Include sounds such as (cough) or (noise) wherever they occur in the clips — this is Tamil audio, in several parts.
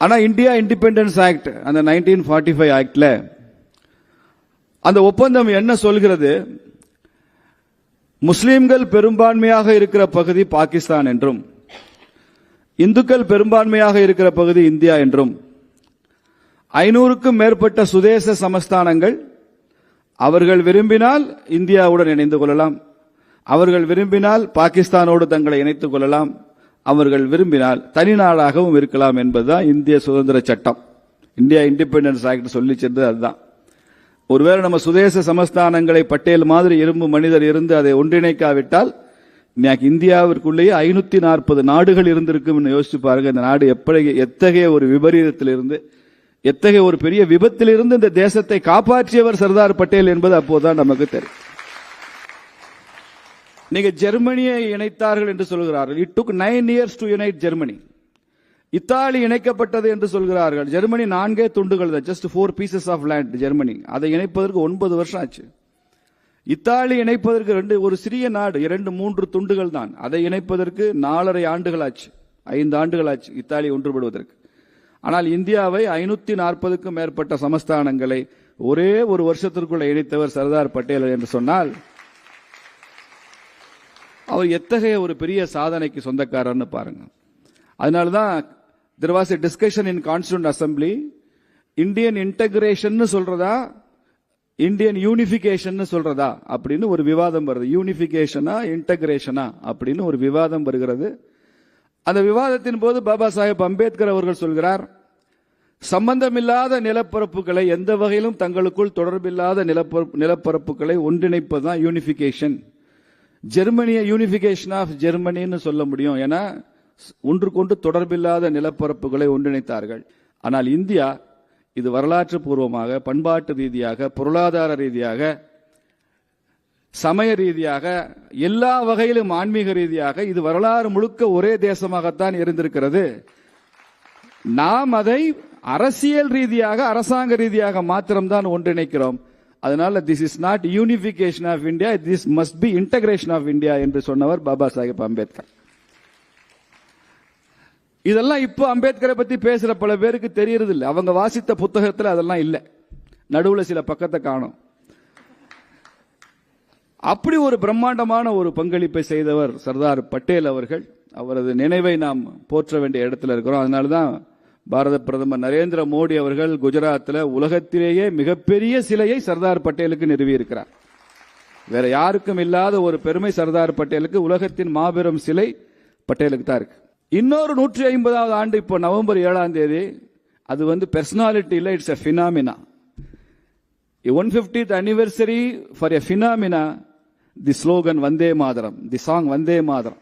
ஆனால் இந்தியா இண்டிபெண்டன்ஸ் ஆக்ட் அந்த நைன்டீன் ஃபார்ட்டி ஃபைவ் ஆக்டில் அந்த ஒப்பந்தம் என்ன சொல்கிறது? முஸ்லீம்கள் பெரும்பான்மையாக இருக்கிற பகுதி பாகிஸ்தான் என்றும் இந்துக்கள் பெரும்பான்மையாக இருக்கிற பகுதி இந்தியா என்றும் ஐநூறுக்கும் மேற்பட்ட சுதேச சமஸ்தானங்கள் அவர்கள் விரும்பினால் இந்தியாவுடன் இணைந்து கொள்ளலாம் அவர்கள் விரும்பினால் பாகிஸ்தானோடு தங்களை இணைத்துக் கொள்ளலாம் அவர்கள் விரும்பினால் தனி நாடாகவும் இருக்கலாம் என்பதுதான் இந்திய சுதந்திர சட்டம். இந்தியா இண்டிபெண்டன்ஸ் ஆக்ட் சொல்லி சென்றது அதுதான். ஒருவேளை நம்ம சுதேச சமஸ்தானங்களை பட்டேல் மாதிரி இரும்பு மனிதர் இருந்து அதை ஒன்றிணைக்காவிட்டால் இன்னைக்கு இந்தியாவிற்குள்ளேயே ஐநூத்தி நாற்பது நாடுகள் இருந்திருக்கும் யோசிச்சு பாருங்க. இந்த நாடு எப்படி எத்தகைய ஒரு விபரீதத்திலிருந்து எத்தகைய ஒரு பெரிய விபத்திலிருந்து இந்த தேசத்தை காப்பாற்றியவர் சர்தார் பட்டேல் என்பது அப்போதுதான் நமக்கு தெரியும். நீங்க ஜெர்மனியை இணைத்தார்கள் என்று சொல்கிறார்கள். It took nine years to unite Germany Italy இணைக்கப்பட்டது என்று சொல்கிறார்கள். ஜெர்மனி நான்கே துண்டுகள் தான். Just four pieces of land Germany அதை இணைப்பதற்கு ஒன்பது வருஷம் ஆச்சு. இத்தாலி இணைப்பதற்கு ரெண்டு ஒரு சிறிய நாடு இரண்டு மூன்று துண்டுகள் தான். அதை இணைப்பதற்கு நாலரை ஆண்டுகள் ஆச்சு. ஐந்து ஆண்டுகள் ஆச்சு இத்தாலி ஒன்றுபடுவதற்கு. ஆனால் இந்தியாவை ஐநூத்தி நாற்பதுக்கும் மேற்பட்ட சமஸ்தானங்களை ஒரே ஒரு வருஷத்திற்குள்ள இணைத்தவர் சர்தார் பட்டேல் என்று சொன்னால் அவர் எத்தகைய ஒரு பெரிய சாதனைக்கு சொந்தக்காரர்னு பாருங்க. அதனால தான் there was a discussion in constituent assembly Indian integration சொல்றதா? இந்தியன் யூனிஃபிகேஷன் சொல்றதா? அப்படின்னு ஒரு விவாதம் வருது. யூனிஃபிகேஷனா இன்டகிரேஷனா அப்படின்னு ஒரு விவாதம் வருகிறது. அந்த விவாதத்தின் போது பாபா சாஹேப் அம்பேத்கர் அவர்கள் சொல்கிறார் சம்பந்தமில்லாத நிலப்பரப்புகளை எந்த வகையிலும் தங்களுக்குள் தொடர்பில்லாத நிலப்பரப்பு நிலப்பரப்புகளை ஒன்றிணைப்பதுதான் யூனிஃபிகேஷன் ஜெர்மனியை யூனிஃபிகேஷன் ஆஃப் ஜெர்மனின்னு சொல்ல முடியும். ஏன்னா ஒன்றுக்கொன்று தொடர்பில்லாத நிலப்பரப்புகளை ஒன்றிணைத்தார்கள். ஆனால் இந்தியா இது வரலாற்று பூர்வமாக பண்பாட்டு ரீதியாக பொருளாதார ரீதியாக சமய ரீதியாக எல்லா வகையிலும் ஆன்மீக ரீதியாக இது வரலாறு முழுக்க ஒரே தேசமாகத்தான் இருந்திருக்கிறது. நாம் அதை அரசியல் ரீதியாக அரசாங்க ரீதியாக மாத்திரம்தான் ஒன்றிணைக்கிறோம். அதனால this is not unification of India this must be integration of India என்று சொன்னவர் பாபா சாஹேப் அம்பேத்கர். இதெல்லாம் இப்போ அம்பேத்கரை பத்தி பேசுற பல பேருக்கு தெரியறது இல்லை அவங்க வாசித்த புத்தகத்தில் அதெல்லாம் இல்லை. நடுவில் சில பக்கத்தை காணும். அப்படி ஒரு பிரம்மாண்டமான ஒரு பங்களிப்பை செய்தவர் சர்தார் பட்டேல் அவர்கள். அவரது நினைவை நாம் போற்ற வேண்டிய இடத்துல இருக்கிறோம். அதனால தான் பாரத பிரதமர் நரேந்திர மோடி அவர்கள் குஜராத்தில் உலகத்திலேயே மிகப்பெரிய சிலையை சர்தார் பட்டேலுக்கு நிறுவி இருக்கிறார் வேற யாருக்கும் இல்லாத ஒரு பெருமை சர்தார் பட்டேலுக்கு உலகத்தின் மாபெரும் சிலை பட்டேலுக்கு தான் இருக்கு. இன்னொரு நூற்றி ஐம்பதாவது ஆண்டு இப்போ நவம்பர் ஏழாம் தேதி அது வந்து பெர்சனாலிட்டி இல்லை it's a phenomena one fiftieth anniversary for a phenomena the slogan Vande Mataram the song Vande Mataram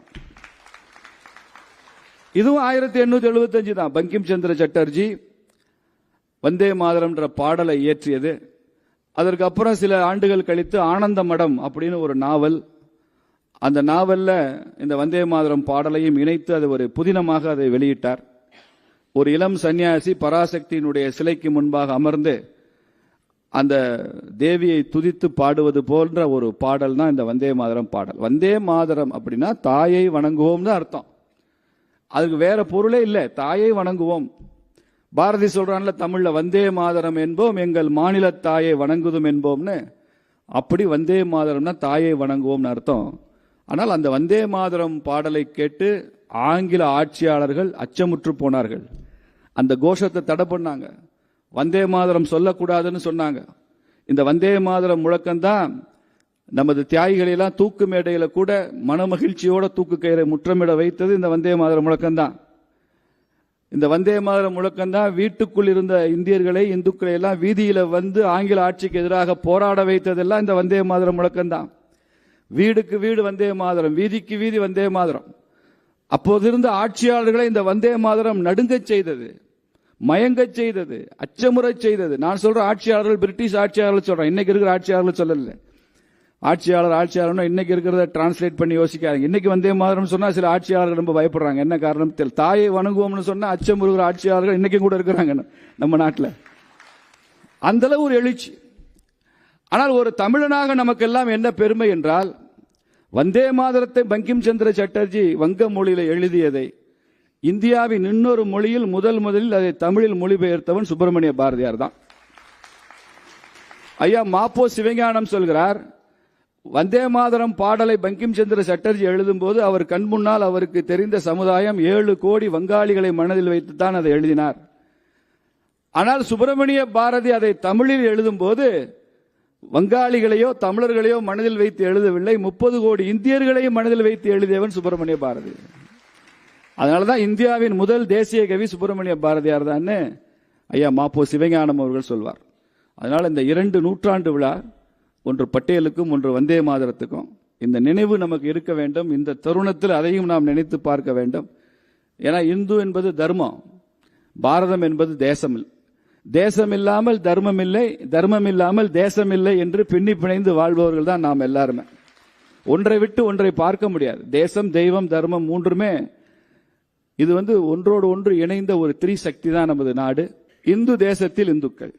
இதுவும் ஆயிரத்தி எண்ணூத்தி எழுபத்தஞ்சு தான். பங்கிம் சந்திர சட்டர்ஜி வந்தே மாதரம்ன்ற பாடலை இயற்றியது. அதற்கு அப்புறம் சில ஆண்டுகள் கழித்து ஆனந்த மடம் அப்படின்னு ஒரு நாவல். அந்த நாவலில் இந்த வந்தே மாதரம் பாடலையும் இணைத்து அது ஒரு புதினமாக அதை வெளியிட்டார். ஒரு இளம் சன்னியாசி பராசக்தியினுடைய சிலைக்கு முன்பாக அமர்ந்து அந்த தேவியை துதித்து பாடுவது போன்ற ஒரு பாடல் தான் இந்த வந்தே மாதரம் பாடல். வந்தே மாதரம் அப்படின்னா தாயை வணங்குவோம்னு அர்த்தம். அதுக்கு வேற பொருளே இல்லை. தாயை வணங்குவோம். பாரதி சொல்றான்ல தமிழ்ல வந்தே மாதரம் என்போம் எங்கள் மாநில தாயை வணங்குதும் என்போம்னு. அப்படி வந்தே மாதரம்னா தாயை வணங்குவோம்னு அர்த்தம். ஆனால் அந்த வந்தே மாதரம் பாடலை கேட்டு ஆங்கில ஆட்சியாளர்கள் அச்சமுற்று போனார்கள். அந்த கோஷத்தை தடை பண்ணாங்க. வந்தே மாதரம் சொல்லக்கூடாதுன்னு சொன்னாங்க. இந்த வந்தே மாதரம் முழக்கம்தான் நமது தியாகிகளெல்லாம் தூக்கு மேடையில் கூட மனமகிழ்ச்சியோட தூக்கு கயிறை முற்றமிட வைத்தது இந்த வந்தே மாதர முழக்கம்தான். இந்த வந்தே மாதர முழக்கம்தான் வீட்டுக்குள் இருந்த இந்தியர்களை இந்துக்களை எல்லாம் வீதியில் வந்து ஆங்கில ஆட்சிக்கு எதிராக போராட வைத்ததெல்லாம் இந்த வந்தே மாதர முழக்கம்தான். வீடுக்கு வீடு வந்தே மாதரம் வீதிக்கு வீதி வந்தே மாதரம். அப்போது இருந்த ஆட்சியாளர்களை இந்த வந்தே மாதரம் நடுங்கச் செய்தது மயங்கச் செய்தது அச்சமுறை செய்தது. நான் சொல்ற ஆட்சியாளர்கள் பிரிட்டிஷ் ஆட்சியாளர்கள் சொல்றேன். இன்னைக்கு இருக்கிற ஆட்சியாளர்கள் சொல்லல. ஆட்சியாளர் ஆட்சியாளர்னா இன்னைக்கு இருக்கிறத டிரான்ஸ்லேட் பண்ணி யோசிக்காங்க இன்னைக்கு வந்தே மாதரம் சொன்னா சில ஆட்சியாளர்கள் ரொம்ப பயப்படுறாங்க. என்ன காரணம் தெரியல தாயை வணங்குவோம்னு சொன்னா அச்சம் இருக்கிற ஆட்சியாளர்கள் இன்னைக்கும் கூட இருக்கிறாங்க. நம்ம நாட்டில். அந்த அளவு ஒரு எழுச்சி. ஆனால் ஒரு தமிழனாக நமக்கெல்லாம் என்ன பெருமை என்றால் வந்தே மாதரத்தை பங்கிம் சந்திர சட்டர்ஜி வங்க மொழியில எழுதியதை இந்தியாவின் இன்னொரு மொழியில் முதல் முதலில் அதை தமிழில் மொழிபெயர்த்தவன் சுப்பிரமணிய பாரதியார் தான். ஐயா மாப்போ சிவஞானம் சொல்கிறார் வந்தே மாதரம் பாடலை பங்கிம் சந்திர சட்டர்ஜி எழுதும்போது அவர் கண் முன்னால் அவருக்கு தெரிந்த சமுதாயம் ஏழு கோடி வங்காளிகளை மனதில் வைத்துத்தான் அதை எழுதினார். ஆனால் சுப்பிரமணிய பாரதி அதை தமிழில் எழுதும்போது வங்காளிகளையோ தமிழர்களையோ மனதில் வைத்து எழுதவில்லை. முப்பது கோடி இந்தியர்களையும் மனதில் வைத்து எழுதியவன் சுப்பிரமணிய பாரதி. அதனாலதான் இந்தியாவின் முதல் தேசிய கவி சுப்பிரமணிய பாரதியார் தான் ஐயா மாப்போ சிவஞானம் அவர்கள் சொல்வார். அதனால இந்த இரண்டு நூற்றாண்டு விழா ஒன்று பட்டேலுக்கும் ஒன்று வந்தே மாதரத்துக்கும். இந்த நினைவு நமக்கு இருக்க வேண்டும். இந்த தருணத்தில் அதையும் நாம் நினைத்து பார்க்க வேண்டும். ஏன்னா இந்து என்பது தர்மம். பாரதம் என்பது தேசம் தேசம் இல்லாமல் தர்மம் இல்லை தர்மம் இல்லாமல் தேசம் இல்லை என்று பின்னி பிணைந்து வாழ்பவர்கள் தான் நாம் எல்லாருமே. ஒன்றை விட்டு ஒன்றை பார்க்க முடியாது. தேசம் தெய்வம் தர்மம் மூன்றுமே இது வந்து ஒன்றோடு ஒன்று இணைந்த ஒரு திரிசக்தி சக்தி தான் நமது நாடு. இந்து தேசத்தில் இந்துக்கள்.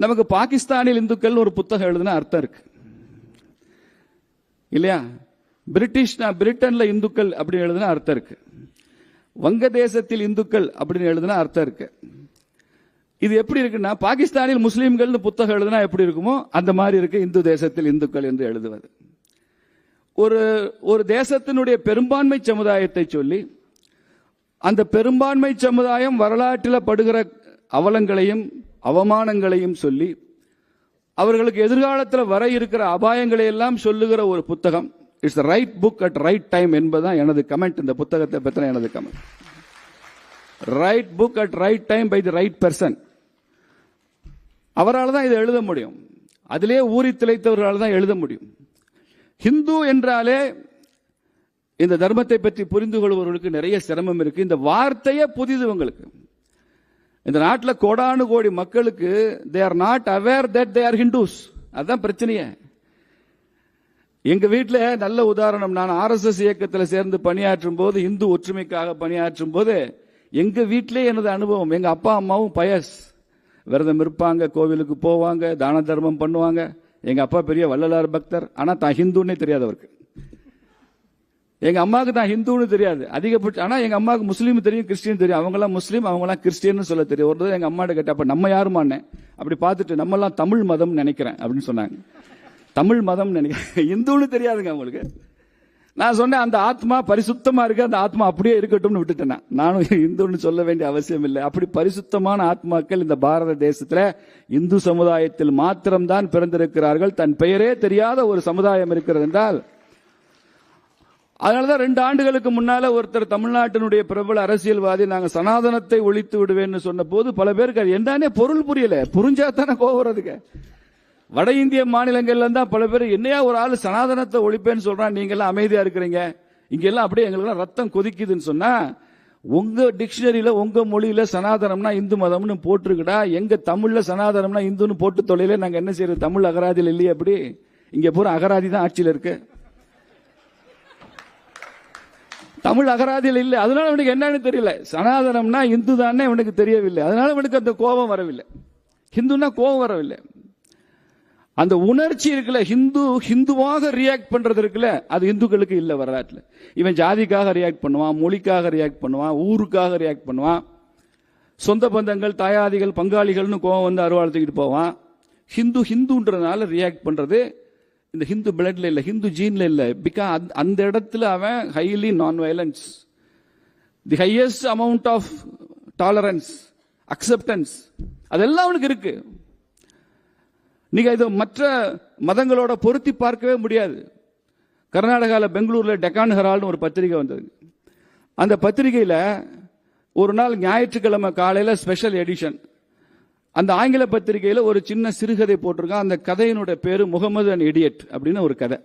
நமக்கு பாகிஸ்தானில் இந்துக்கள் ஒரு புத்தகம் எழுதுனா அர்த்தம் இருக்கு. இல்லையா? பிரிட்டிஷ்னா பிரிட்டன்ல இந்துக்கள் அப்படின்னு எழுதுனா அர்த்தம் இருக்கு. வங்க தேசத்தில் இந்துக்கள் அப்படின்னு எழுதுனா அர்த்தம் இருக்கு. இது எப்படி இருக்குன்னா பாகிஸ்தானில் முஸ்லீம்கள்னு புத்தகம் எழுதுனா எப்படி இருக்குமோ அந்த மாதிரி இருக்கு இந்து தேசத்தில் இந்துக்கள் என்று எழுதுவது. ஒரு ஒரு தேசத்தினுடைய பெரும்பான்மை சமுதாயத்தை சொல்லி அந்த பெரும்பான்மை சமுதாயம் வரலாற்றில் படுகிற அவலங்களையும் அவமானங்களையும் சொல்லி அவர்களுக்கு எதிர்காலத்தில் வர இருக்கிற அபாயங்களை எல்லாம் சொல்லுகிற ஒரு புத்தகம். It's right book at right time என்பதுதான் எனது கமெண்ட் இந்த புத்தகத்தை பற்றின எனது comment right book at right time by the right person அவரால் தான் இதை எழுத முடியும். அதிலே ஊறி திளைத்தவர்களால் தான் எழுத முடியும். ஹிந்து என்றாலே இந்த தர்மத்தை பற்றி புரிந்து கொள்பவர்களுக்கு நிறைய சிரமம் இருக்கு. இந்த வார்த்தையே புதிது உங்களுக்கு இந்த நாட்டில் கோடானு கோடி மக்களுக்கு they are not aware that they are Hindus அதுதான் பிரச்சனையே. எங்க வீட்டில் நல்ல உதாரணம் நான் ஆர்எஸ்எஸ் இயக்கத்தில் சேர்ந்து பணியாற்றும் போது இந்து ஒற்றுமைக்காக பணியாற்றும் போது எங்க வீட்டிலே எனது அனுபவம் எங்க அப்பா அம்மாவும் பயஸ் விரதம் இருப்பாங்க கோவிலுக்கு போவாங்க தான தர்மம் பண்ணுவாங்க. எங்க அப்பா பெரிய வள்ளலார் பக்தர் ஆனால் தான் ஹிந்துன்னே தெரியாது அவருக்கு எங்க அம்மாவுக்கு தான் ஹிந்துன்னு தெரியாது. அதிகபட்சம் ஆனா எங்க அம்மாவுக்கு முஸ்லீம் தெரியும் கிறிஸ்டின் தெரியும். அவங்க எல்லாம் முஸ்லீம் அவங்க எல்லாம் சொல்ல தெரியும். ஒரு தடவை எங்க அம்மாட்ட கேட்ட அப்ப நம்ம யாருமானே அப்படி பார்த்துட்டு நம்ம எல்லாம் தமிழ் மதம் நினைக்கிறேன் அப்படின்னு சொன்னாங்க. தமிழ் மதம் நினைக்கிறேன். (laughs) இந்துன்னு தெரியாதுங்க அவங்களுக்கு. நான் சொன்னேன் அந்த ஆத்மா பரிசுத்தமா இருக்கு அந்த ஆத்மா அப்படியே இருக்கட்டும்னு விட்டுட்டேன் நானும் (laughs) இந்துன்னு சொல்ல வேண்டிய அவசியம் இல்லை. அப்படி பரிசுத்தமான ஆத்மாக்கள் இந்த பாரத தேசத்துல இந்து சமுதாயத்தில் மாத்திரம்தான் பிறந்திருக்கிறார்கள். தன் பெயரே தெரியாத ஒரு சமுதாயம் இருக்கிறது என்றால் அதனாலதான் ரெண்டு ஆண்டுகளுக்கு முன்னால ஒருத்தர் தமிழ்நாட்டினுடைய பிரபல அரசியல்வாதி நாங்க சனாதனத்தை ஒழித்து விடுவேன்னு சொன்ன போது பல பேருக்கு அது என்னன்னே பொருள் புரியல. புரிஞ்சா தானே கோவம் வட இந்திய மாநிலங்கள்ல இருந்தா பல பேர் என்னையா ஒரு ஆள் சனாதனத்தை ஒழிப்பேன்னு சொல்றான் நீங்க எல்லாம் அமைதியா இருக்கிறீங்க. இங்க எல்லாம் அப்படியே எங்களுக்கு ரத்தம் கொதிக்குதுன்னு சொன்னா உங்க டிக்ஷனரியில உங்க மொழியில சனாதனம்னா இந்து மதம்னு போட்டிருக்கடா. எங்க தமிழ்ல சனாதனம்னா இந்துன்னு போட்டு தொழில நாங்க என்ன செய்யறது? தமிழ் அகராதியில் இல்லையே அப்படி. இங்க பூரா அகராதி தான் ஆட்சியில் இருக்கு. தமிழ் அகராதியில் இல்லை. அதனால அவனுக்கு என்னன்னு தெரியல. சனாதனம்னா இந்து தானே அவனுக்கு தெரியவில்லை. அதனால அவனுக்கு அந்த கோபம் வரவில்லை. ஹிந்துனா கோபம் வரவில்லை. அந்த உணர்ச்சி இருக்குல்ல ஹிந்து ஹிந்துவாக ரியாக்ட் பண்றது இருக்குல்ல அது இந்துக்களுக்கு இல்லை வரலாற்றுல. இவன் ஜாதிக்காக ரியாக்ட் பண்ணுவான் மொழிக்காக ரியாக்ட் பண்ணுவான் ஊருக்காக ரியாக்ட் பண்ணுவான். சொந்த பந்தங்கள் தாயாதிகள் பங்காளிகள்னு கோவம் வந்து அருவாழ்த்துக்கிட்டு போவான். ஹிந்து ஹிந்துன்றதுனால ரியாக்ட் பண்றது இந்த ஹிந்து பிளட்ல இல்லை ஹிந்து ஜீன்ல இல்லை. பிகா அந்த இடத்துல அவன் highly non violence the highest amount of tolerance acceptance அதெல்லாம் அவனுக்கு இருக்கு. நீங்க இது மற்ற மதங்களோட பொருத்தி பார்க்கவே முடியாது. கர்நாடகாவில் பெங்களூர்ல டெக்கான் ஹெரால்னு ஒரு பத்திரிகை வந்தது. அந்த பத்திரிகையில ஒரு நாள் ஞாயிற்றுக்கிழமை காலையில ஸ்பெஷல் எடிஷன் அந்த ஆங்கில பத்திரிகையில் ஒரு சின்ன சிறுகதை போட்டிருக்கான். அந்த கதையினுடைய பேரு முகமது அண்ட் இடியட் அப்படின்னு ஒரு கதை.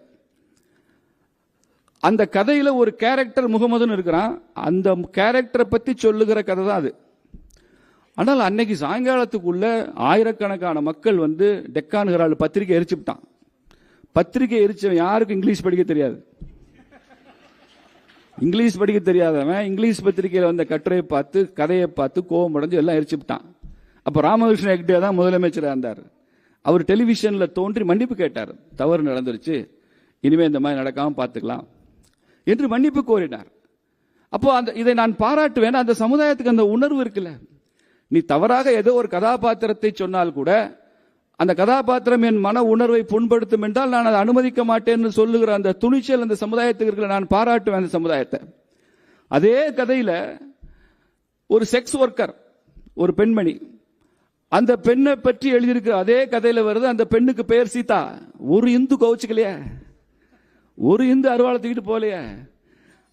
அந்த கதையில் ஒரு கேரக்டர் முகமதுன்னு இருக்கிறான். அந்த கேரக்டரை பற்றி சொல்லுகிற கதை தான் அது. ஆனால் அன்னைக்கு சாயங்காலத்துக்குள்ள ஆயிரக்கணக்கான மக்கள் வந்து டெக்கான் ஹெரால்டு பத்திரிகை எரிச்சுட்டான் பத்திரிகை எரிச்சவன் யாருக்கும் இங்கிலீஷ் படிக்க தெரியாது. இங்கிலீஷ் படிக்க தெரியாதவன் இங்கிலீஷ் பத்திரிகையில் வந்த கட்டுரையை பார்த்து கதையை பார்த்து கோபம் அடைஞ்சு எல்லாம் எரிச்சுட்டான் அப்போ ராமகிருஷ்ண ஹெக்டே தான் முதலமைச்சராக இருந்தார். அவர் டெலிவிஷனில் தோன்றி மன்னிப்பு கேட்டார். தவறு நடந்துருச்சு. இனிமேல் இந்த மாதிரி நடக்காமல் பார்த்துக்கலாம் என்று மன்னிப்பு கோரினார். அப்போ அந்த இதை நான் பாராட்டுவேன். அந்த சமுதாயத்துக்கு அந்த உணர்வு இருக்குல்ல. நீ தவறாக ஏதோ ஒரு கதாபாத்திரத்தை சொன்னால் கூட அந்த கதாபாத்திரம் என் மன உணர்வை புண்படுத்தும் என்றால் நான் அதை அனுமதிக்க மாட்டேன்னு சொல்லுகிற அந்த துணிச்சல் அந்த சமுதாயத்துக்கு இருக்கிற நான் பாராட்டுவேன் அந்த சமுதாயத்தை. அதே கதையில் ஒரு செக்ஸ் ஒர்க்கர் ஒரு பெண்மணி அந்த பெண்ணை பற்றி எழுதியிருக்கிற அதே கதையில வருது. அந்த பெண்ணுக்கு பெயர் சீதா. ஒரு இந்து கவுச்சிக்கலையே. ஒரு இந்து அருவாளை தூக்கிட்டு போகலையே.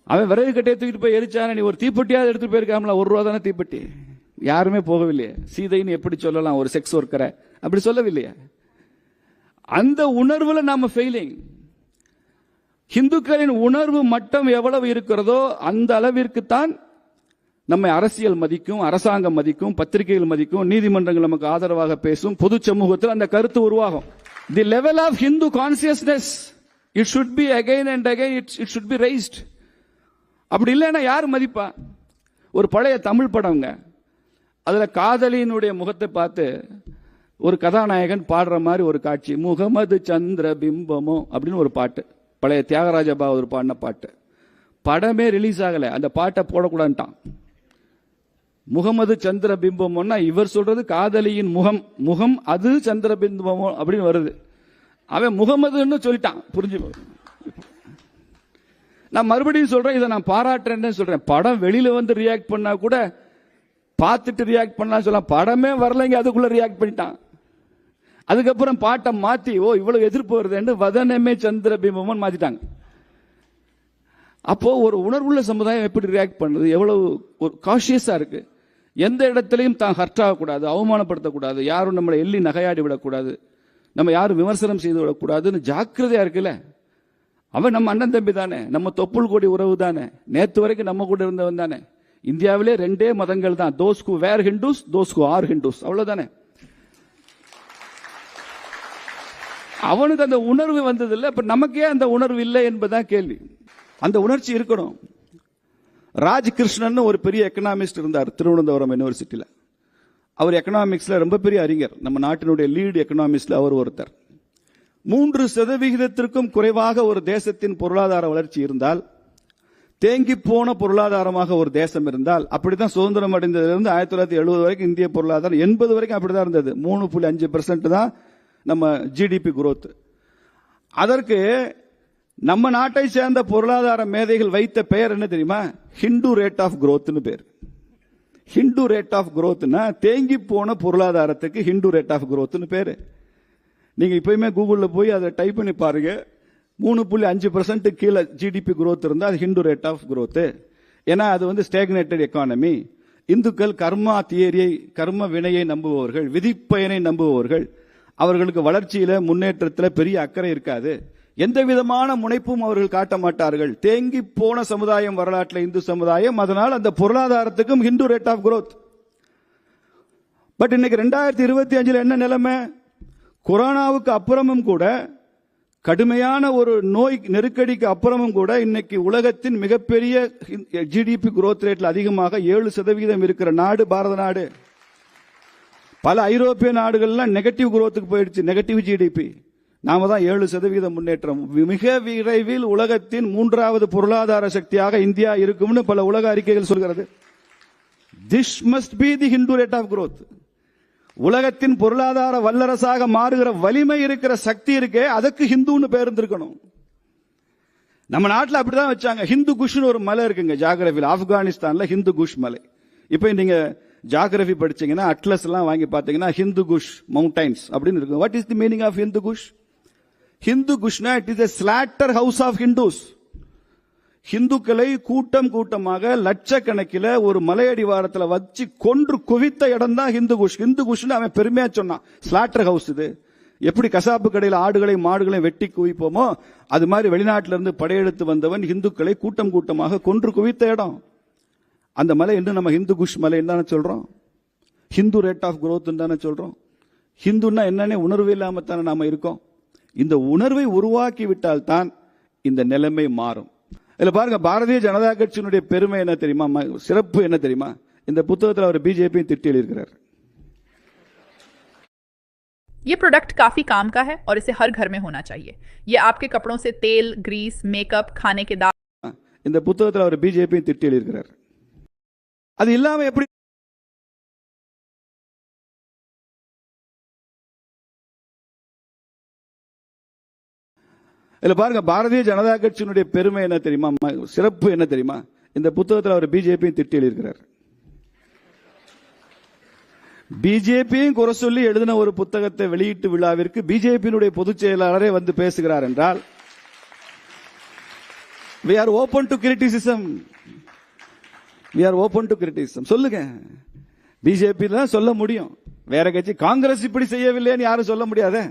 அவன் விறகு கட்டையை தூக்கிட்டு போய் எரிச்சான. நீ ஒரு தீப்பெட்டியாவது எடுத்துட்டு போயிருக்காமல ஒரு ரூபா தானே தீப்பெட்டி. யாருமே போகவில்லையே. சீதைன்னு எப்படி சொல்லலாம் ஒரு செக்ஸ் ஒர்க்கரை அப்படி சொல்லவில்லையே. அந்த உணர்வுல நாம ஃபெயிலிங் இந்துக்களின் உணர்வு மட்டம் எவ்வளவு இருக்கிறதோ அந்த அளவிற்குத்தான் நம்மை அரசியல் மதிக்கும் அரசாங்கம் மதிக்கும் பத்திரிகைகள் மதிக்கும் நீதிமன்றங்கள் நமக்கு ஆதரவாக பேசும் பொது சமூகத்தில் அந்த கருத்து உருவாகும். The level of Hindu consciousness it should be again and again it it should be raised அப்படி இல்லைன்னா யார் மதிப்பா? ஒரு பழைய தமிழ் படம்ங்க. அதில் காதலியினுடைய முகத்தை பார்த்து ஒரு கதாநாயகன் பாடுற மாதிரி ஒரு காட்சி. முகமது சந்திர பிம்பமோ அப்படின்னு ஒரு பாட்டு. பழைய தியாகராஜ பாகவதர் பாடின பாட்டு. படமே ரிலீஸ் ஆகலை. அந்த பாட்டை போடக்கூடாதுட்டான் முகமது சந்திர பிம்பம்னா இவர் சொல்றது காதலியின் முகம் முகம் அது சந்திர பிம்பம் அப்படின்னு வருது. அவன் முகமதுன்னு சொல்லிட்டான். புரிஞ்சு? நான் மறுபடியும் சொல்றேன் இதை நான் பாராட்டுறேன்னு சொல்றேன். படம் வெளியில வந்து ரியாக்ட் பண்ணா கூட பார்த்துட்டு ரியாக்ட் பண்ணலாம் சொல்லலாம். படமே வரலைங்க அதுக்குள்ள ரியாக்ட் பண்ணிட்டான். அதுக்கப்புறம் பாட்டை மாத்தி ஓ இவ்வளவு எதிர்ப்பு வருதுன்னு வதனமே சந்திர பிம்பம்னு மாத்திட்டாங்க. அப்போ ஒரு உணர்வுள்ள சமுதாயம் எப்படி ரியாக்ட் பண்ணுது? எவ்வளவு ஒரு காஷியஸா இருக்கு. எந்த இடத்துலையும் தான் ஹர்ட் ஆகக்கூடாது அவமானப்படுத்தக்கூடாது யாரும் நம்மளை எள்ளி நகையாடி விடக்கூடாது நம்ம யாரும் விமர்சனம் செய்து விடக்கூடாதுன்னு ஜாக்கிரதையா இருக்குல்ல? அவன் நம்ம அண்ணன் தம்பி தானே நம்ம தொப்புள் கொடி உறவு தானே நேற்று வரைக்கும் நம்ம கூட இருந்தவன் தானே. இந்தியாவிலே ரெண்டே மதங்கள் தான் those who were Hindus those who are Hindus அவ்வளவுதானே? அவனுக்கு அந்த உணர்வு வந்தது இல்லை இப்ப நமக்கே அந்த உணர்வு இல்லை என்பதுதான் கேள்வி. அந்த உணர்ச்சி இருக்கணும். ராஜ்கிருஷ்ணன் ஒரு பெரிய எக்கனாமிஸ்ட் இருந்தார் திருவனந்தபுரம் யூனிவர்சிட்டியில் அவர் எக்கனாமிக்ஸில் ரொம்ப பெரிய அறிஞர். நம்ம நாட்டினுடைய லீடு எக்கனாமிஸ்டில் அவர் ஒருத்தர். மூன்று சதவிகிதத்திற்கும் குறைவாக ஒரு தேசத்தின் பொருளாதார வளர்ச்சி இருந்தால் தேங்கி போன பொருளாதாரமாக ஒரு தேசம் இருந்தால் அப்படிதான் சுதந்திரம் அடைந்ததிலிருந்து ஆயிரத்தி தொள்ளாயிரத்தி எழுபது வரைக்கும் இந்திய பொருளாதாரம் எண்பது வரைக்கும் அப்படிதான் இருந்தது. மூணு புள்ளி அஞ்சு பெர்சென்ட் தான் நம்ம ஜிடிபி குரோத் அதற்கு நம்ம நாட்டை சேர்ந்த பொருளாதார மேதைகள் வைத்த பெயர் என்ன தெரியுமா? ஹிந்து ரேட் ஆஃப் குரோத்னு பேர். ஹிந்து ரேட் ஆஃப் குரோத்னா தேங்கி போன பொருளாதாரத்துக்கு ஹிந்து ரேட் ஆஃப் குரோத்னு பேர். நீங்க இப்பயுமே கூகுளில் போய் அதை டைப் பண்ணி பாருங்க. மூணு புள்ளி அஞ்சு பர்சன்ட் கீழே ஜிடிபி குரோத் இருந்தால் அது ஹிந்து ரேட் ஆஃப் குரோத்து ஏன்னா அது வந்து ஸ்டேக்னேட்டட் எக்கானமி இந்துக்கள் கர்மா தியரியை கர்ம வினையை நம்புபவர்கள் விதிப்பயனை நம்புபவர்கள். அவர்களுக்கு வளர்ச்சியில முன்னேற்றத்தில் பெரிய அக்கறை இருக்காது. எந்த விதமான முனைப்பும் அவர்கள் காட்ட மாட்டார்கள். தேங்கி போன சமுதாயம் வரலாற்றில் இந்து சமுதாயம் அதனால் அந்த பொருளாதாரத்துக்கும் Hindu rate of growth but இன்னைக்கு ரெண்டாயிரத்தி இருபத்தி அஞ்சில் என்ன நிலைமை? கொரோனாவுக்கு அப்புறமும் கூட கடுமையான ஒரு நோய் நெருக்கடிக்கு அப்புறமும் கூட இன்னைக்கு உலகத்தின் மிகப்பெரிய ஜிடிபி குரோத் ரேட்ல அதிகமாக ஏழு சதவீதம் இருக்கிற நாடு பாரத நாடு. பல ஐரோப்பிய நாடுகள்லாம் நெகட்டிவ் குரோத்துக்கு போயிடுச்சு நெகட்டிவ் ஜிடிபி நாம தான் ஏழு சதவீத முன்னேற்றம். மிக விரைவில் உலகத்தின் மூன்றாவது பொருளாதார சக்தியாக இந்தியா இருக்கும்னு பல உலக அறிக்கைகள் சொல்கிறது. This must be the Hindu rate of growth உலகத்தின் பொருளாதார வல்லரசாக மாறுகிற வலிமை இருக்கிற சக்தி இருக்கே அதுக்கு ஹிந்துன்னு பேர் இருந்திருக்கணும். நம்ம நாட்டில் அப்படிதான் வச்சாங்க. ஹிந்து குஷ்னு ஒரு மலை இருக்குங்க ஜாகிரபியில் ஆப்கானிஸ்தான்ல ஹிந்து குஷ் மலை. இப்போ நீங்க ஜாகிரபி படிச்சீங்கன்னா அட்லஸ் எல்லாம் வாங்கி பார்த்தீங்கன்னா ஹிந்து குஷ் மவுண்டைன்ஸ் அப்படின்னு இருக்கும். What is the meaning of Hindu Kush Hindu குஷ்னா it is a slaughter house of Hindus ஹிந்துக்களை கூட்டம் கூட்டமாக லட்சக்கணக்கில் ஒரு மலையடிவாரத்தில் வச்சு கொன்று குவித்த இடம் தான் ஹிந்து குஷ் ஹிந்து குஷ்னு அவன் பெருமையா சொன்னான் ஸ்லாட்டர் ஹவுஸ் இது எப்படி கசாப்பு கடையில் ஆடுகளை மாடுகளையும் வெட்டி குவிப்போமோ அது மாதிரி வெளிநாட்டில இருந்து படையெடுத்து வந்தவன் ஹிந்துக்களை கூட்டம் கூட்டமாக கொன்று குவித்த இடம் அந்த மலை இன்னும் நம்ம ஹிந்து குஷ் மலைன்னு தானே சொல்றோம் ஹிந்து ரேட் ஆஃப் குரோத்துன்னு தானே சொல்றோம் ஹிந்துன்னா என்னன்னே உணர்வு இல்லாம தானே நாம இருக்கோம் இந்த உணர்வை உருவாக்கி விட்டால் தான் இந்த நிலைமை மாறும் இதுல பாருங்க பாரதிய ஜனதா கட்சியினுடைய பெருமை என்ன தெரியுமா ம- சிறப்பு என்ன தெரியுமா இந்த புத்தகத்தில் அவர் பிஜேபி திட்டி எழுதியிருக்கிறார் ये प्रोडक्ट काफी काम का है और इसे हर घर में होना चाहिए ये आपके कपड़ों से तेल ग्रीस मेकअप खाने के दाग இந்த புத்தகத்தில் அவர் பிஜேபியும் திட்டி எழுதியிருக்கிறார் அது இல்லாம எப்படி இதுல பாருங்க பாரதிய ஜனதா கட்சியினுடைய பெருமை என்ன தெரியுமா? சிறப்பு என்ன தெரியுமா? இந்த புத்தகத்தில் அவர் பிஜேபியும் திட்டி எழுதியிருக்கிறார். பிஜேபியும் குறை சொல்லி எழுதின ஒரு புத்தகத்தை வெளியீட்டு விழாவிற்கு பிஜேபியினுடைய பொதுச் செயலாளரே வந்து பேசுகிறார் என்றால் we are open to criticism we are open to criticism சொல்லுங்க. பிஜேபி தான் சொல்ல முடியும். வேற கட்சி காங்கிரஸ் இப்படி செய்யவில்லைன்னு யாரும் சொல்ல முடியாதே.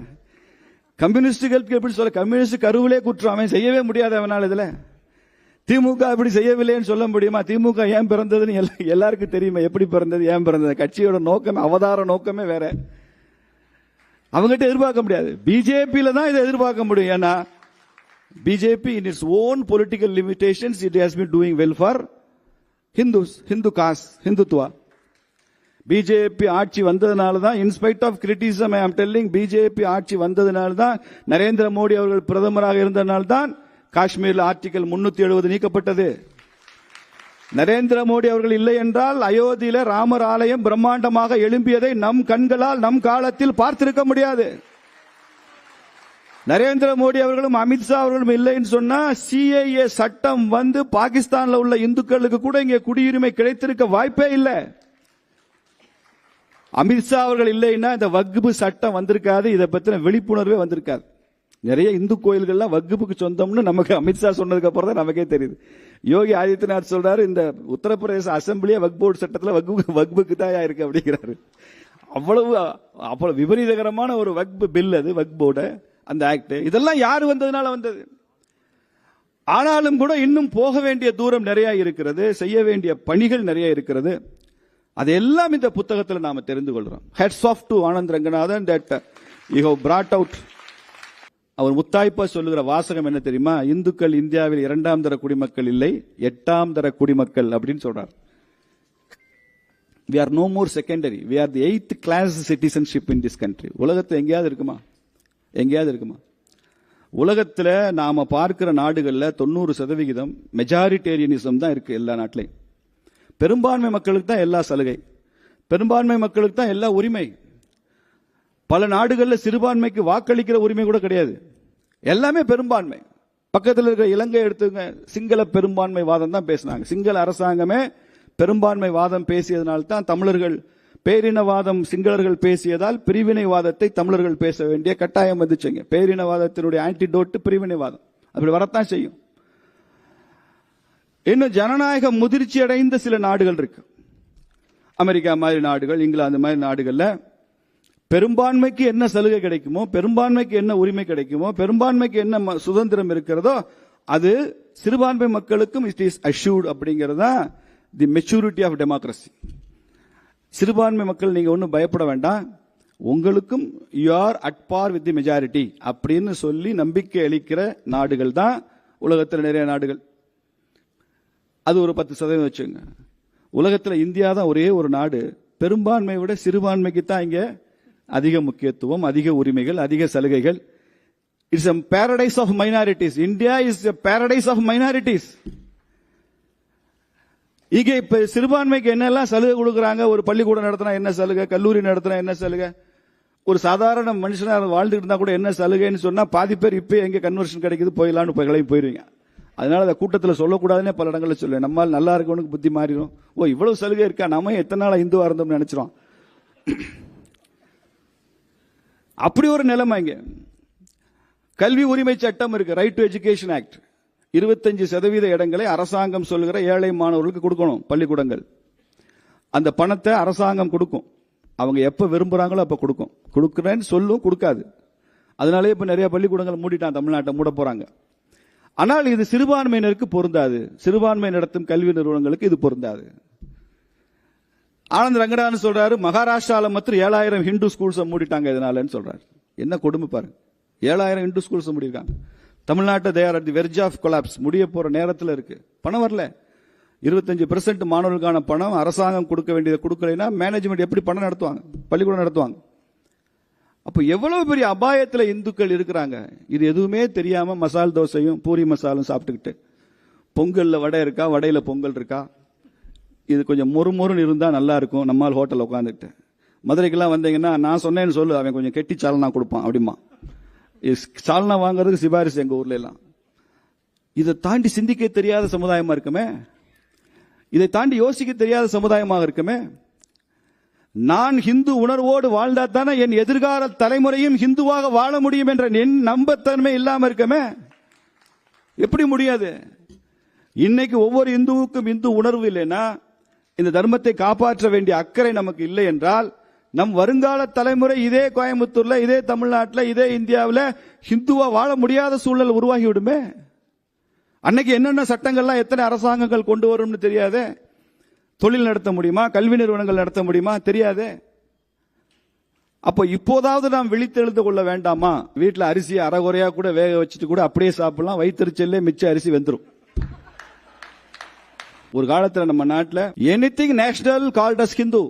கம்யூனிஸ்டுகளுக்கு எப்படி சொல்ல கம்யூனிஸ்ட் கருவிலே குற்றம் அவன் செய்யவே முடியாது அவனால் இதில். திமுக இப்படி செய்யவில்லைன்னு சொல்ல முடியுமா? திமுக ஏன் பிறந்ததுன்னு எல்லாருக்கும் தெரியுமா? எப்படி பிறந்தது ஏன் பிறந்தது? கட்சியோட நோக்கமே அவதார நோக்கமே வேற. அவங்ககிட்ட எதிர்பார்க்க முடியாது. பிஜேபியில தான் இதை எதிர்பார்க்க முடியும். ஏன்னா BJP in its own political limitations it has been doing well for Hindus Hindu cause Hindutva BJP ஆட்சி வந்ததுனால தான் இன்ஸ்பைட் ஆஃப் கிரிட்டிசம் ஐ ஆம் டெல்லிங் பிஜேபி ஆட்சி வந்ததுனால தான் நரேந்திர மோடி அவர்கள் பிரதமராக இருந்ததனால தான் காஷ்மீரில் ஆர்டிகல் முன்னூத்தி எழுபது நீக்கப்பட்டது. நரேந்திர மோடி அவர்கள் இல்லை என்றால் அயோத்தியில ராமர் ஆலயம் பிரம்மாண்டமாக எழும்பியதை நம் கண்களால் நம் காலத்தில் பார்த்திருக்க முடியாது. நரேந்திர மோடி அவர்களும் அமித்ஷா அவர்களும் இல்லைன்னு சொன்னா சிஏஏ சட்டம் வந்து பாகிஸ்தான்ல உள்ள இந்துக்களுக்கு கூட இங்கே குடியுரிமை கிடைத்திருக்க வாய்ப்பே இல்லை. அமித்ஷா அவர்கள் இல்லைன்னா இந்த வகுப்பு சட்டம் வந்திருக்காது இதை பத்தின விழிப்புணர்வே வந்திருக்காது. நிறைய இந்து கோயில்கள்லாம் வகுப்புக்கு சொந்தம்னு நமக்கு அமித்ஷா சொன்னதுக்கு அப்புறம் தான் நமக்கே தெரியுது. யோகி ஆதித்யநாத் சொல்றாரு இந்த உத்தரப்பிரதேச அசம்பிளியே வக்போர்டு சட்டத்தில் வகுப்பு வகுப்புக்கு தான் இருக்கு அப்படிங்கிறாரு. அவ்வளவு அவ்வளவு விபரீதகரமான ஒரு வக்பு பில் அது வக்போர்டு அந்த ஆக்ட். இதெல்லாம் யார் வந்ததுனால வந்தது? ஆனாலும் கூட இன்னும் போக வேண்டிய தூரம் நிறைய இருக்கிறது செய்ய வேண்டிய பணிகள் நிறைய இருக்கிறது. அதெல்லாம் இந்த புத்தகத்தில் நாம் தெரிந்து கொள்கிறோம் hats off to Anand Ranganathan that you have brought out அவர் முத்தாய்ப்பா சொல்லுகிற வாசகம் என்ன தெரியுமா? இந்துக்கள் இந்தியாவில் இரண்டாம் தர குடிமக்கள் இல்லை எட்டாம் தர குடிமக்கள் அப்படின்னு சொல்றார். We are no more secondary we are the eighth class citizenship in this country உலகத்தில் எங்கேயாவது இருக்குமா? எங்கேயாவது இருக்குமா? உலகத்தில் நாம் பார்க்கிற நாடுகளில் தொண்ணூறு சதவிகிதம் மெஜாரிட்டேரியனிசம் தான் இருக்கு எல்லா நாட்டிலையும். பெரும்பான்மை மக்களுக்கு தான் எல்லா சலுகை. பெரும்பான்மை மக்களுக்கு தான் எல்லா உரிமை. பல நாடுகளில் சிறுபான்மைக்கு வாக்களிக்கிற உரிமை கூட கிடையாது. எல்லாமே பெரும்பான்மை. பக்கத்தில் இருக்கிற இலங்கை எடுத்துங்க சிங்கள பெரும்பான்மை வாதம் தான் பேசினாங்க. சிங்கள அரசாங்கமே பெரும்பான்மை வாதம் பேசியதனால் தான் தமிழர்கள் பேரினவாதம் சிங்களர்கள் பேசியதால் பிரிவினைவாதத்தை தமிழர்கள் பேச வேண்டிய கட்டாயம் வந்துச்சுங்க. பேரினவாதத்தினுடைய ஆன்டிடோட்டு பிரிவினைவாதம் அப்படி வரத்தான் செய்யும். இன்னும் ஜனநாயக முதிர்ச்சி அடைந்த சில நாடுகள் இருக்கு. அமெரிக்கா மாதிரி நாடுகள் இங்கிலாந்து மாதிரி நாடுகள்ல பெரும்பான்மைக்கு என்ன சலுகை கிடைக்குமோ பெரும்பான்மைக்கு என்ன உரிமை கிடைக்குமோ பெரும்பான்மைக்கு என்ன சுதந்திரம் இருக்கிறதோ அது சிறுபான்மை மக்களுக்கும் இட் இஸ் அஷ்யூர்ட் அப்படிங்கிறது தான் தி மெச்சூரிட்டி ஆஃப் டெமோக்ரஸி சிறுபான்மை மக்கள் நீங்க ஒன்றும் பயப்பட வேண்டாம். உங்களுக்கும் you are at par with the majority அப்படின்னு சொல்லி நம்பிக்கை அளிக்கிற நாடுகள் தான் உலகத்தில் நிறைய நாடுகள். அது ஒரு பத்து சதவீதம் வச்சுங்க உலகத்தில் இந்தியா தான் ஒரே ஒரு நாடு. பெரும்பான்மையை விட சிறுபான்மைக்கு தான் இங்கே அதிக முக்கியத்துவம் அதிக உரிமைகள் அதிக சலுகைகள். It's a paradise of minorities India is a paradise of minorities இங்கே இப்ப சிறுபான்மைக்கு என்னெல்லாம் சலுகை கொடுக்குறாங்க? ஒரு பள்ளிக்கூடம் நடத்தினா என்ன சலுகை? கல்லூரி நடத்தினா என்ன சலுகை? ஒரு சாதாரண மனுஷனாக வாழ்ந்துட்டு இருந்தா கூட என்ன சலுகைன்னு சொன்னா பாதி பேர் இப்போ எங்க கன்வர்ஷன் கிடைக்குது போயிடலான்னு போய் கிளம்பி போயிருவீங்க. அதனால அந்த கூட்டத்தில் சொல்லக்கூடாதுன்னே பல இடங்களில் சொல்லுவேன். நம்மால் நல்லா இருக்கவனுக்கு புத்தி மாறிடும். ஓ இவ்வளவு சலுகை இருக்கா? நம்ம எத்தனை நாள் இந்துவாக இருந்தோம்னு நினைச்சிரும். அப்படி ஒரு நிலைமை இங்கே. கல்வி உரிமை சட்டம் இருக்கு. ரைட் டு எஜுகேஷன் ஆக்ட் இருபத்தஞ்சு சதவீத இடங்களை அரசாங்கம் சொல்கிற ஏழை மாணவர்களுக்கு கொடுக்கணும் பள்ளிக்கூடங்கள். அந்த பணத்தை அரசாங்கம் கொடுக்கும். அவங்க எப்போ விரும்புகிறாங்களோ அப்போ கொடுக்கும். கொடுக்குறேன்னு சொல்லும் கொடுக்காது. அதனாலே இப்போ நிறைய பள்ளிக்கூடங்கள் மூடிட்டான் தமிழ்நாட்டை மூட போகிறாங்க ஆனால் இது சிறுபான்மையினருக்கு பொருந்தாது. சிறுபான்மை நடத்தும் கல்வி நிறுவனங்களுக்கு இது பொருந்தாது. ஆனந்த் ரங்கடான்னு சொல்றாரு மகாராஷ்டிரால மாத்திரம் ஏழாயிரம் ஹிந்து ஸ்கூல்ஸ் மூடிட்டாங்க இதனாலன்னு சொல்றாரு. என்ன கொடுமை பாருங்க. ஏழாயிரம் ஹிந்து ஸ்கூல்ஸ் மூடிருக்காங்க. தமிழ்நாட்டை they're at the verge of collapse முடிய போற நேரத்தில் இருக்கு. பணம் வரல. இருபத்தஞ்சு பெர்சென்ட் மாணவர்களுக்கான பணம் அரசாங்கம் கொடுக்க வேண்டியதை கொடுக்கலைன்னா மேனேஜ்மெண்ட் எப்படி பணம் நடத்துவாங்க? பள்ளிக்கூடம் நடத்துவாங்க. அப்போ எவ்வளவு பெரிய அபாயத்தில் இந்துக்கள் இருக்கிறாங்க? இது எதுவுமே தெரியாம மசால் தோசையும் பூரி மசாலும் சாப்பிட்டுக்கிட்டு. பொங்கல்ல வடை இருக்கா? வடையில பொங்கல் இருக்கா? இது கொஞ்சம் மொறுமொறுன்னு இருந்தா நல்லா இருக்கும். நம்மால் ஹோட்டலில் உட்காந்துட்டு மதுரைக்கெல்லாம் வந்தீங்கன்னா நான் சொன்னேன்னு சொல்லு அவன் கொஞ்சம் கெட்டி சால்னா கொடுப்பான் அப்படிமா சாலனா வாங்குறதுக்கு சிபாரிசு எங்க ஊர்ல எல்லாம். இதை தாண்டி சிந்திக்க தெரியாத சமுதாயமா இருக்குமே? இதை தாண்டி யோசிக்க தெரியாத சமுதாயமாக இருக்குமே? நான் ஹிந்து உணர்வோடு வாழ்ந்தா தானே என் எதிர்கால தலைமுறையும் ஹிந்துவாக வாழ முடியும் என்ற என் நம்பத்தன்மை இல்லாம இருக்கமே? எப்படி முடியாது? இன்னைக்கு ஒவ்வொரு இந்துவுக்கும் இந்து உணர்வு இல்லைன்னா இந்த தர்மத்தை காப்பாற்ற வேண்டிய அக்கறை நமக்கு இல்லை என்றால் நம் வருங்கால தலைமுறை இதே கோயம்புத்தூர்ல இதே தமிழ்நாட்டில் இதே இந்தியாவில் ஹிந்துவா வாழ முடியாத சூழல் உருவாகி விடுமே அன்னைக்கு என்னென்ன சட்டங்கள்லாம் எத்தனை அரசாங்கங்கள் கொண்டு வரும்னு தெரியாதே? தொழில் நடத்த முடியுமா? கல்வி நிறுவனங்கள் நடத்த முடியுமா? தெரியாதே. அப்போ இப்போதாவது நாம் விழித்தெழுந்து கொள்ள வேண்டாமா? வீட்டில் அரிசி அறகுறையா கூட வேக வச்சுட்டு கூட அப்படியே சாப்பிடலாம். வயிற்றுச்சல்லே மிச்ச அரிசி வந்துடும் ஒரு காலத்தில் நம்ம நாட்டில் எனிதிங் நேஷனல் கால்டஸ் ஹிந்து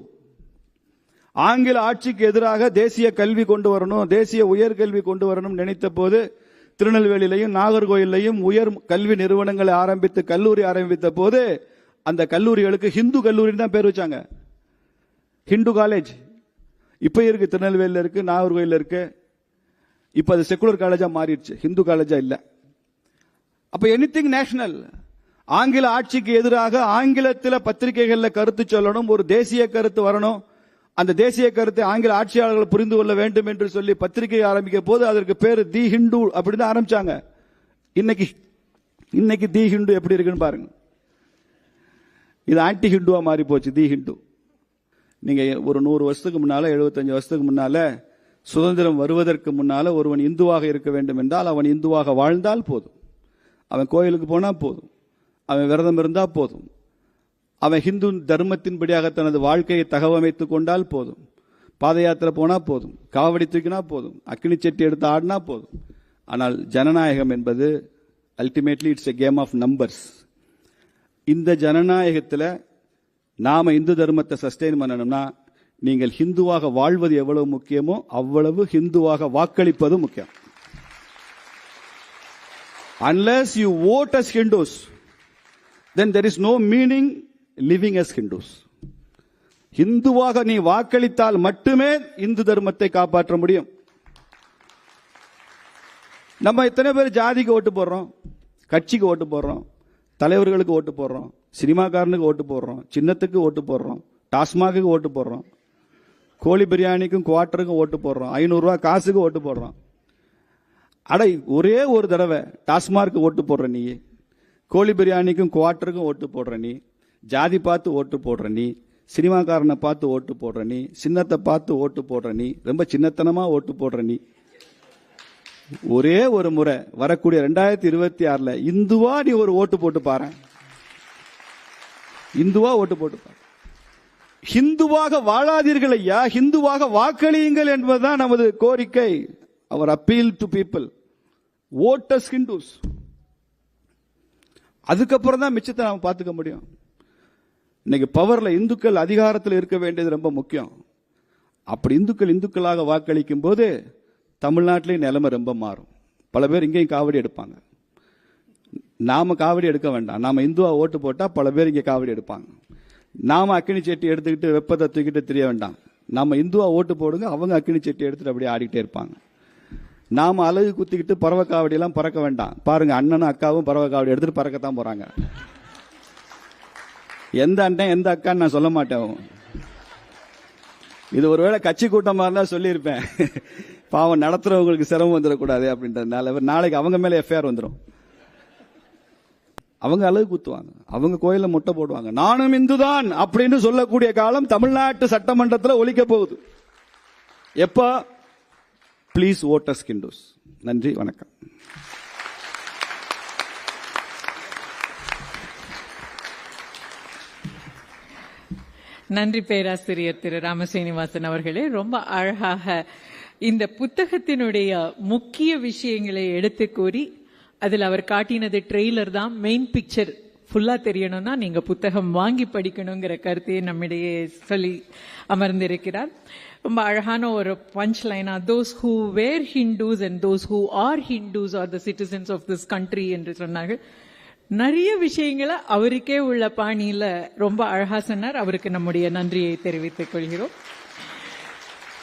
ஆங்கில ஆட்சிக்கு எதிராக தேசிய கல்வி கொண்டு வரணும் தேசிய உயர்கல்வி கொண்டு வரணும் நினைத்த போது திருநெல்வேலியிலையும் நாகர்கோயிலையும் உயர் கல்வி நிறுவனங்களை ஆரம்பித்து கல்லூரி ஆரம்பித்த போது அந்த கல்லூரிகளுக்கு ஹிந்து கல்லூரின்னு தான் பேர் வச்சாங்க. ஹிந்து காலேஜ். இப்போ இருக்கு திருநெல்வேலியில் இருக்கு நாகர்கோயில் இருக்கு. இப்போ அது செக்குலர் காலேஜாக மாறிடுச்சு. ஹிந்து காலேஜாக இல்லை. அப்போ எனி திங் நேஷனல் ஆங்கில ஆட்சிக்கு எதிராக ஆங்கிலத்தில் பத்திரிகைகளில் கருத்து சொல்லணும் ஒரு தேசிய கருத்து வரணும். அந்த தேசிய கருத்தை ஆங்கில ஆட்சியாளர்கள் புரிந்து கொள்ள வேண்டும் என்று சொல்லி பத்திரிகை ஆரம்பிக்க போது அதற்கு பேர் தி ஹிந்து அப்படின்னு ஆரம்பிச்சாங்க. இன்னைக்கு இன்னைக்கு தி ஹிந்து எப்படி இருக்குன்னு பாருங்க. இது ஆன்டி ஹிந்துவா மாறி போச்சு தி ஹிந்து. நீங்க ஒரு நூறு வருஷத்துக்கு முன்னால 75 வருஷத்துக்கு முன்னால சுதந்திரம் வருவதற்கு முன்னால ஒருவன் இந்துவாக இருக்க வேண்டும் என்றால் அவன் இந்துவாக வாழ்ந்தால் போதும். அவன் கோயிலுக்கு போனால் போதும். அவன் விரதம் இருந்தால் போதும். அவன் ஹிந்து தர்மத்தின்படியாக தனது வாழ்க்கையை தகவமைத்து கொண்டால் போதும். பாத யாத்திரை போனால் போதும். காவடி தூக்கினா போதும். அக்னி செட்டி எடுத்து ஆடினா போதும். ஆனால் ஜனநாயகம் என்பது ultimately it's a game of numbers இந்த ஜனநாயகத்தில் நாம் இந்து தர்மத்தை சஸ்டெயின் பண்ணணும்னா நீங்கள் ஹிந்துவாக வாழ்வது எவ்வளவு முக்கியமோ அவ்வளவு ஹிந்துவாக வாக்களிப்பது முக்கியம். Unless you vote as Hindus then there is no meaning living as Hindus ஹிந்துவாக நீ வாக்களித்தால் மட்டுமே இந்து தர்மத்தை காப்பாற்ற முடியும். நம்ம எத்தனை பேர் ஜாதிக்கு ஓட்டு போடுறோம்? கட்சிக்கு ஓட்டு போடுறோம்? தலைவர்களுக்கு ஓட்டு போடுறோம். சினிமாக்காரனுக்கு ஓட்டு போடுறோம். சின்னத்துக்கு ஓட்டு போடுறோம். டாஸ்மாக்கு ஓட்டு போடுறோம். கோழி பிரியாணிக்கும் குவார்ட்டருக்கும் ஓட்டு போடுறோம். ஐநூறுரூவா காசுக்கு ஓட்டு போடுறோம். அடை ஒரே ஒரு தடவை டாஸ்மார்க்கு ஓட்டு போடுற நீ கோழி பிரியாணிக்கும் குவார்ட்டருக்கும் ஓட்டு போடுற நீ ஜாதி பார்த்து ஓட்டு போடுற நீ சினிமாக்காரனை பார்த்து ஓட்டு போடுற நீ சின்னத்தை பார்த்து ஓட்டு போடுற நீ ரொம்ப சின்னத்தனமாக ஓட்டு போடுற நீ ஒரே ஒரு முறை வரக்கூடிய ரெண்டாயிரத்தி இருபத்தி ஆறுல இந்துவா நீ ஒரு ஓட்டு போட்டு பாரு. இந்துவா ஓட்டு போட்டு பாரு. ஹிந்துவாக வாழாதீர்கள் ஐயா ஹிந்துவாக வாக்களியுங்கள் என்பதுதான் நமது கோரிக்கை. அவர் appeal to people vote as Hindus அதுக்கப்புறம் தான் மிச்சத்தை நாம பார்த்துக்க முடியும். இன்னைக்கு பவர்ல இந்துக்கள் அதிகாரத்தில் இருக்க வேண்டியது ரொம்ப முக்கியம். அப்படி இந்துக்கள் இந்துக்களாக வாக்களிக்கும் போது தமிழ்நாட்டிலேயும் நிலைமை ரொம்ப மாறும். பல பேர் இங்கேயும் காவடி எடுப்பாங்க. நாம் காவடி எடுக்க வேண்டாம். நாம இந்துவா ஓட்டு போட்டால் பல பேர் இங்கே காவடி எடுப்பாங்க. நாம் அக்கினி சட்டி எடுத்துக்கிட்டு வெப்பத்தை தூக்கிட்டு தெரிய வேண்டாம். நாம இந்துவா ஓட்டு போடுங்க அவங்க அக்கினி சட்டி எடுத்துட்டு அப்படியே ஆடிக்கிட்டே இருப்பாங்க. நாம் அழகு குத்திக்கிட்டு பறவை காவடியெல்லாம் பறக்க வேண்டாம். பாருங்கள் அண்ணனும் அக்காவும் பறவை காவடி எடுத்துகிட்டு பறக்கத்தான் போகிறாங்க எந்த அண்ணன் எந்த அக்கான்னு நான் சொல்ல மாட்டேன். இது ஒருவேளை கட்சி கூட்டமாக இருந்தால் சொல்லியிருப்பேன். பாவம் நடத்துறவங்களுக்கு சிரமம் வந்துடக்கூடாது அப்படின்றதுனால நாளைக்கு அவங்க மேல எஃப்ஐஆர் வந்துடும் அவங்க அழகு குத்துவாங்க. அவங்க கோயில முட்டை போடுவாங்க. நானும் இந்துதான் அப்படின்னு சொல்லக்கூடிய காலம் தமிழ்நாட்டு சட்டமன்றத்தில் ஒழிக்க போகுது. எப்ப? ப்ளீஸ் ஓட்டஸ் கிண்டோஸ் நன்றி வணக்கம். நன்றி பேராசிரியர் திரு. ராமசீனிவாசன் அவர்களே. ரொம்ப அழகாக இந்த புத்தகத்தினுடைய முக்கிய விஷயங்களை எடுத்து கூறி அதில் அவர் காட்டினது ட்ரெய்லர் தான் மெயின் பிக்சர் ஃபுல்லா தெரியணும்னா நீங்க புத்தகம் வாங்கி படிக்கணுங்கிற கருத்தையே நம்மிடையே சொல்லி அமர்ந்திருக்கிறார். ரொம்ப அழகான ஒரு பஞ்ச் லைனா those who were Hindus and those who are Hindus are the citizens of this country என்று சொன்னார்கள். நிறைய விஷயங்களை அவருக்கே உள்ள பாணியில் ரொம்ப அழகா சொன்னார். அவருக்கு நம்முடைய நன்றியை தெரிவித்துக் கொள்கிறோம்.